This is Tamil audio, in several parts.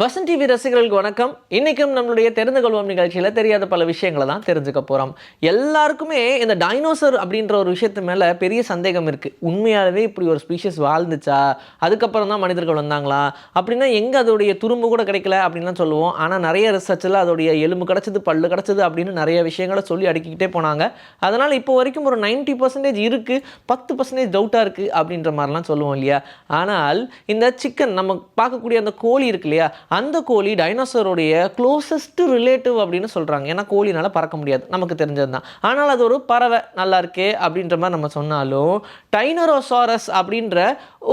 வசந்த் டிவி ரசிகர்களுக்கு வணக்கம். இன்றைக்கும் நம்மளுடைய தெரிந்து கொள்வோம் நிகழ்ச்சியில் தெரியாத பல விஷயங்களை தான் தெரிஞ்சுக்க போகிறோம் எல்லாருக்குமே இந்த டைனோசர் அப்படின்ற ஒரு விஷயத்து மேலே பெரிய சந்தேகம் இருக்குது உண்மையாகவே இப்படி ஒரு ஸ்பீஷஸ் வாழ்ந்துச்சா? அதுக்கப்புறம் தான் மனிதர்கள் வந்தாங்களா? அப்படின்னா எங்கே அதோடைய துரும்பு கூட கிடைக்கல அப்படின்லாம் சொல்லுவோம். ஆனால் நிறைய ரிசர்ச்சில் அதோடைய எலும்பு கிடச்சிது பல்லு கிடச்சிது அப்படின்னு நிறைய விஷயங்களை சொல்லி அடுக்கிக்கிட்டே போனாங்க. அதனால் இப்போ வரைக்கும் ஒரு 90% பர்சன்டேஜ் இருக்குது பத்து பர்சன்டேஜ் டவுட்டாக இருக்குது அப்படின்ற மாதிரிலாம் சொல்லுவோம் இல்லையா? ஆனால் இந்த சிக்கன் நம்ம பார்க்கக்கூடிய அந்த கோழி இருக்கு இல்லையா? அந்த கோழி டைனோசருடைய க்ளோசஸ்ட் ரிலேட்டிவ் அப்படின்னு சொல்கிறாங்க ஏன்னா கோழினால் பறக்க முடியாது. நமக்கு தெரிஞ்சது தான் ஆனால் அது ஒரு பறவை. நல்லா இருக்கே அப்படின்ற மாதிரி நம்ம சொன்னாலும் டைனரோசாரஸ் அப்படின்ற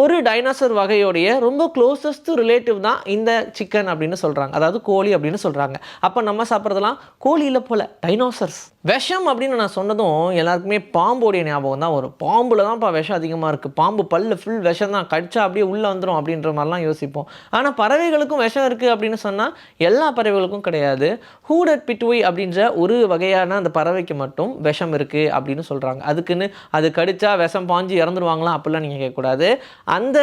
ஒரு டைனோசர் வகையோடைய ரொம்ப க்ளோசஸ்ட் ரிலேட்டிவ் தான் இந்த சிக்கன் அப்படின்னு சொல்கிறாங்க அதாவது கோழி அப்படின்னு சொல்கிறாங்க அப்போ நம்ம சாப்பிட்றதெல்லாம் கோழியில் போல டைனோசர்ஸ் விஷம் அப்படின்னு நான் சொன்னதும் எல்லாருக்குமே பாம்போடைய ஞாபகம் தான் வரும். பாம்புல தான்ப்பா விஷம் அதிகமாக இருக்குது பாம்பு பல்லு ஃபுல் விஷம் தான் கடிச்சா அப்படியே உள்ளே வந்துடும் அப்படின்ற மாதிரிலாம் யோசிப்போம். ஆனால் பறவைகளுக்கும் விஷம் இருக்குது அப்படின்னு சொன்னால் எல்லா பறவைகளுக்கும் கிடையாது. ஹூடட் பிட்டுவை அப்படின்ற ஒரு வகையான அந்த பறவைக்கு மட்டும் விஷம் இருக்குது அப்படின்னு சொல்கிறாங்க அதுக்குன்னு அது கடிச்சா விஷம் பாஞ்சு இறந்துருவாங்களா அப்படிலாம் நீங்கள் கேட்கக்கூடாது. அந்த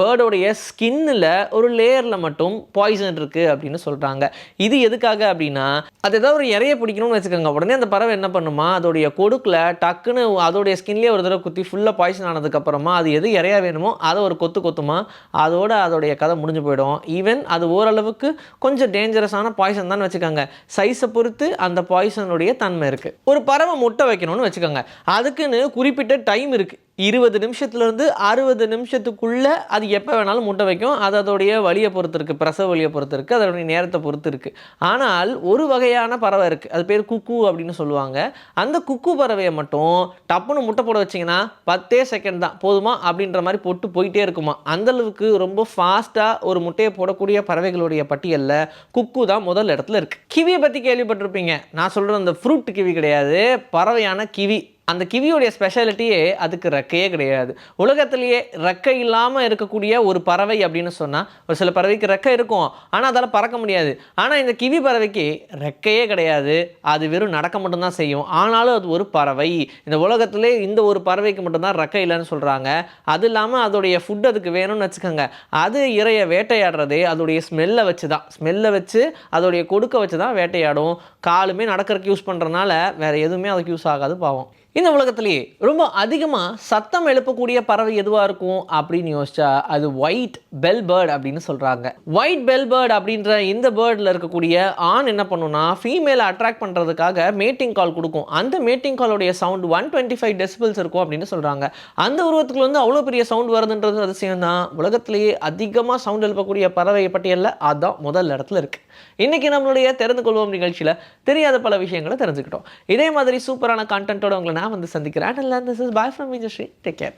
பேர்டோடைய ஸ்கின்னில் ஒரு லேயரில் மட்டும் பாய்சன் இருக்குது அப்படின்னு சொல்கிறாங்க இது எதுக்காக அப்படின்னா அது ஏதாவது ஒரு இறைய பிடிக்கணும்னு வச்சுக்கோங்க. உடனே அந்த பறவை என்ன பண்ணுமா அதோடைய கொடுக்கில் டக்குன்னு அதோடைய ஸ்கின்லேயே ஒரு தடவை குத்தி ஃபுல்லாக பாய்சன் ஆனதுக்கப்புறமா அது எது இறையா வேணுமோ அதை ஒரு கொத்து கொத்துமா அதோட அதோடைய கதை முடிஞ்சு போயிடும். ஈவன் அது ஓரளவுக்கு கொஞ்சம் டேஞ்சரஸான பாய்சன் தான் வச்சுக்கோங்க. சைஸை பொறுத்து அந்த பாய்சனுடைய தன்மை இருக்குது ஒரு பறவை முட்டை வைக்கணும்னு வச்சுக்கோங்க. அதுக்குன்னு குறிப்பிட்ட டைம் இருக்குது இருபது நிமிஷத்துலேருந்து அறுபது நிமிஷத்துக்குள்ளே அது எப்போ வேணாலும் முட்டை வைக்கும். அது அதோடைய வழியை பொறுத்து இருக்குது பிரசவ வழியை பொறுத்து இருக்குது அதோடைய நேரத்தை பொறுத்து இருக்குது ஆனால் ஒரு வகையான பறவை இருக்குது அது பேர் குக்கு அப்படின்னு சொல்லுவாங்க. அந்த குக்கு பறவையை மட்டும் டப்புன்னு முட்டை போட வச்சிங்கன்னா பத்தே செகண்ட் தான். போதுமா? அப்படின்ற மாதிரி போட்டு போயிட்டே இருக்குமா? அந்தளவுக்கு ரொம்ப ஃபாஸ்ட்டாக ஒரு முட்டையை போடக்கூடிய பறவைகளுடைய பட்டியலில் குக்கு தான் முதல் இடத்துல இருக்குது கிவியை பற்றி கேள்விப்பட்டிருப்பீங்க. நான் சொல்கிறது அந்த ஃப்ரூட் கிவி கிடையாது. பறவையான கிவி. அந்த கிவியோடைய ஸ்பெஷாலிட்டியே அதுக்கு ரெக்கையே கிடையாது. உலகத்திலேயே ரெக்கை இல்லாமல் இருக்கக்கூடிய ஒரு பறவை அப்படின்னு சொன்னால் ஒரு சில பறவைக்கு ரெக்கை இருக்கும். ஆனால் அதால் பறக்க முடியாது. ஆனால் இந்த கிவி பறவைக்கு ரெக்கையே கிடையாது. அது வெறும் நடக்க மட்டும்தான் செய்யும். ஆனாலும் அது ஒரு பறவை. இந்த உலகத்திலே இந்த ஒரு பறவைக்கு மட்டும்தான் ரெக்கை இல்லைன்னு சொல்கிறாங்க அது இல்லாமல் அதோடைய ஃபுட் அதுக்கு வேணும்னு வச்சுக்கோங்க. அது இறைய வேட்டையாடுறதே அதோடைய ஸ்மெல்லை வச்சு தான் ஸ்மெல்லை வச்சு அதோடைய கொடுக்க வச்சு தான் வேட்டையாடும். காலுமே நடக்கிறதுக்கு யூஸ் பண்ணுறதுனால வேறு எதுவுமே அதுக்கு யூஸ் ஆகாது பாவம். இந்த உலகத்திலேயே ரொம்ப அதிகமாக சத்தம் எழுப்பக்கூடிய பறவை எதுவாக இருக்கும் அப்படின்னு யோசிச்சா அது ஒயிட் பெல் பேர்ட் அப்படின்னு சொல்கிறாங்க ஒயிட் பெல் பேர்ட் அப்படின்ற இந்த பேர்டில் இருக்கக்கூடிய ஆண் என்ன பண்ணுன்னா ஃபீமேலை அட்ராக்ட் பண்ணுறதுக்காக மேட்டிங் கால் கொடுக்கும். அந்த mating காலோடைய sound one twenty five decibels இருக்கும் அப்படின்னு சொல்கிறாங்க அந்த உருவத்துக்குள்ள வந்து அவ்வளோ பெரிய சவுண்ட் வருதுன்றது அதிசயம் தான் உலகத்திலேயே அதிகமாக சவுண்ட் எழுப்பக்கூடிய பறவை பட்டியலில் அதுதான் முதல் இடத்துல இருக்குது இன்றைக்கி நம்மளுடைய தெரிந்து கொள்வோம் நிகழ்ச்சியில் தெரியாத பல விஷயங்களை தெரிஞ்சுக்கிட்டோம். இதே மாதிரி சூப்பரான கான்டென்ட்டோட உங்களை நான் வந்து சந்திக்கிறேன். And this is bye from மீஜஸ்ரீ take care